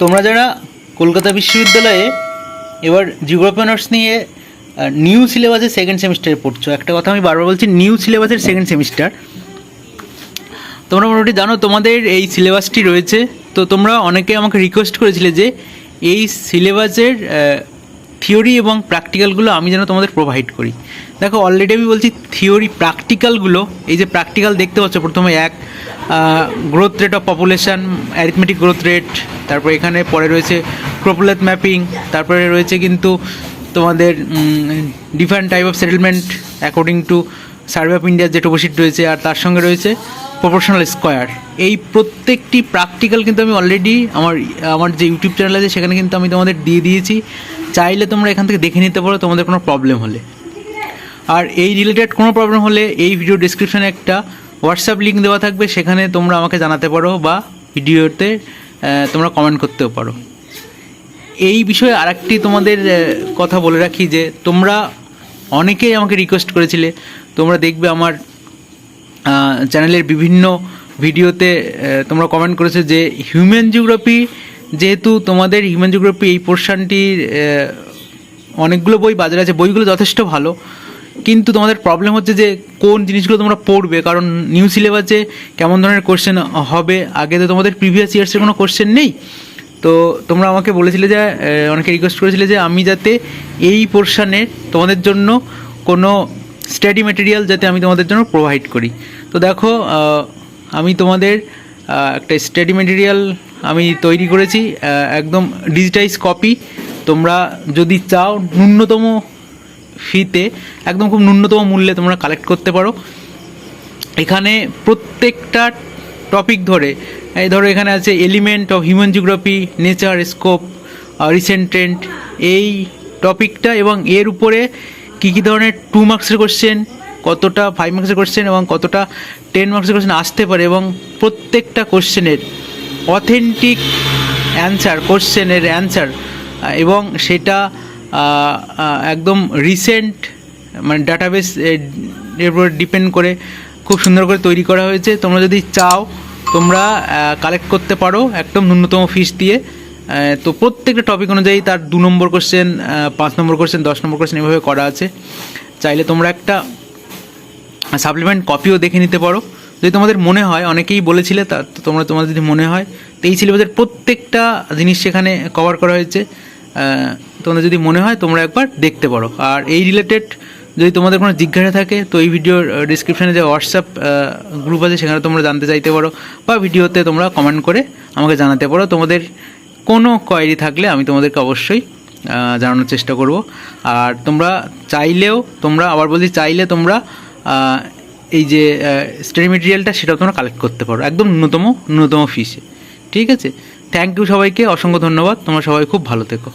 তোমরা যারা কলকাতা বিশ্ববিদ্যালয়ে এবার জিওগ্রাফি অনার্স নিয়ে নিউ সিলেবাসের সেকেন্ড সেমিস্টারে পড়ছো, একটা কথা আমি বারবার বলছি নিউ সিলেবাসের সেকেন্ড সেমিস্টার তোমরা মোটামুটি জানো, তোমাদের এই সিলেবাসটি রয়েছে। তো তোমরা অনেকে আমাকে রিকোয়েস্ট করেছিলে যে এই সিলেবাসের থিওরি এবং প্র্যাকটিক্যালগুলো আমি যেন তোমাদের প্রোভাইড করি। দেখো অলরেডি আমি বলছি থিওরি প্র্যাকটিক্যালগুলো এই যে প্র্যাকটিক্যাল দেখতে পাচ্ছ, প্রথমে এক growth rate of population arithmetic growth rate তারপর এখানে পরে রয়েছে প্রপুলেট ম্যাপিং তারপরে রয়েছে কিন্তু তোমাদের different type of settlement according to survey of ইন্ডিয়ার যে টোপোশিট রয়েছে, আর তার সঙ্গে রয়েছে প্রপোর্শনাল স্কোয়ার এই প্রত্যেকটি প্র্যাকটিক্যাল কিন্তু আমি অলরেডি আমার আমার যে ইউটিউব চ্যানেল আছে, সেখানে কিন্তু আমি তোমাদের দিয়ে দিয়েছি। চাইলে তোমরা এখান থেকে দেখে নিতে পারো, তোমাদের কোনো প্রবলেম হলে। আর এই রিলেটেড কোনো প্রবলেম হলে এই ভিডিও ডিসক্রিপশানে একটা হোয়াটসঅ্যাপ লিঙ্ক দেওয়া থাকবে, সেখানে তোমরা আমাকে জানাতে পারো বা ভিডিওতে তোমরা কমেন্ট করতেও পারো। এই বিষয়ে আরেকটি তোমাদের কথা বলে রাখি যে, তোমরা অনেকেই আমাকে রিকোয়েস্ট করেছিলে। তোমরা দেখবে আমার চ্যানেলের বিভিন্ন ভিডিওতে তোমরা কমেন্ট করেছ যে হিউম্যান জিওগ্রাফি যেহেতু তোমাদের হিউম্যান জিওগ্রাফি এই পোর্শনটির অনেকগুলো বই বাজারে আছে, বইগুলো যথেষ্ট ভালো। কিন্তু তোমাদের প্রবলেম হচ্ছে যে কোন জিনিসগুলো তোমরা পড়বে, কারণ নিউ সিলেবাসে কেমন ধরনের কোশ্চেন হবে, আগে তো তোমাদের প্রিভিয়াস ইয়ার্সের কোনো কোশ্চেন নেই। তো তোমরা আমাকে বলেছিলে যে অনেকে রিকোয়েস্ট করেছিলে যে আমি যাতে এই পোর্শনে তোমাদের জন্য কোনো স্টাডি ম্যাটেরিয়াল যাতে আমি তোমাদের জন্য প্রোভাইড করি। তো দেখো আমি তোমাদের একটা স্টাডি মেটেরিয়াল আমি তৈরি করেছি একদম ডিজিটাইজ কপি তোমরা যদি চাও ন্যূনতম ফিতে একদম খুব ন্যূনতম মূল্যে তোমরা কালেক্ট করতে পারো। এখানে প্রত্যেকটা টপিক ধরে, এই ধরো এখানে আছে element of human geography nature scope recent trend এই টপিকটা এবং এর উপরে কী কী ধরনের টু মার্কসের কোশ্চেন কতটা ফাইভ মার্কসের কোশ্চেন এবং কতটা টেন মার্কসের কোশ্চেন আসতে পারে এবং প্রত্যেকটা কোশ্চেনের অথেন্টিক অ্যান্সার কোশ্চেনের অ্যান্সার এবং সেটা একদম রিসেন্ট মানে ডাটাবেস এর উপর ডিপেন্ড করে খুব সুন্দর করে তৈরি করা হয়েছে। তোমরা যদি চাও, তোমরা কালেক্ট করতে পারো একদম ন্যূনতম ফিস দিয়ে। তো প্রত্যেকটা টপিক অনুযায়ী তার দু নম্বর কোশ্চেন পাঁচ নম্বর কোশ্চেন দশ নম্বর কোশ্চেন এভাবে করা আছে। চাইলে তোমরা একটা সাপ্লিমেন্ট কপিও দেখে নিতে পারো। যদি তোমাদের মনে হয়, অনেকেই বলেছিলে, তা তোমরা, তোমাদের যদি মনে হয়, তো এই সিলেবাসের প্রত্যেকটা জিনিস সেখানে কভার করা হয়েছে। তোমাদের যদি মনে হয়, তোমরা একবার দেখতে পারো। আর এই রিলেটেড যদি তোমাদের কোনো জিজ্ঞাসা থাকে, তো এই ভিডিওর ডিসক্রিপশানে যে হোয়াটসঅ্যাপ গ্রুপ আছে, সেখানে তোমরা জানতে চাইতে পারো। বা ভিডিওতে তোমরা কমেন্ট করে আমাকে জানাতে পারো। তোমাদের কোনো কোয়ারি থাকলে আমি তোমাদেরকে অবশ্যই জানানোর চেষ্টা করব। আর তোমরা চাইলেও, তোমরা আবার বলছি, চাইলে তোমরা এই যে স্টাডি মেটেরিয়ালটা সেটাও তোমরা কালেক্ট করতে পারো। একদম ন্যূনতম ন্যূনতম ফিসে ঠিক আছে? থ্যাংক ইউ সবাইকে, অসংখ্য ধন্যবাদ। তোমরা সবাই খুব ভালো থেকো।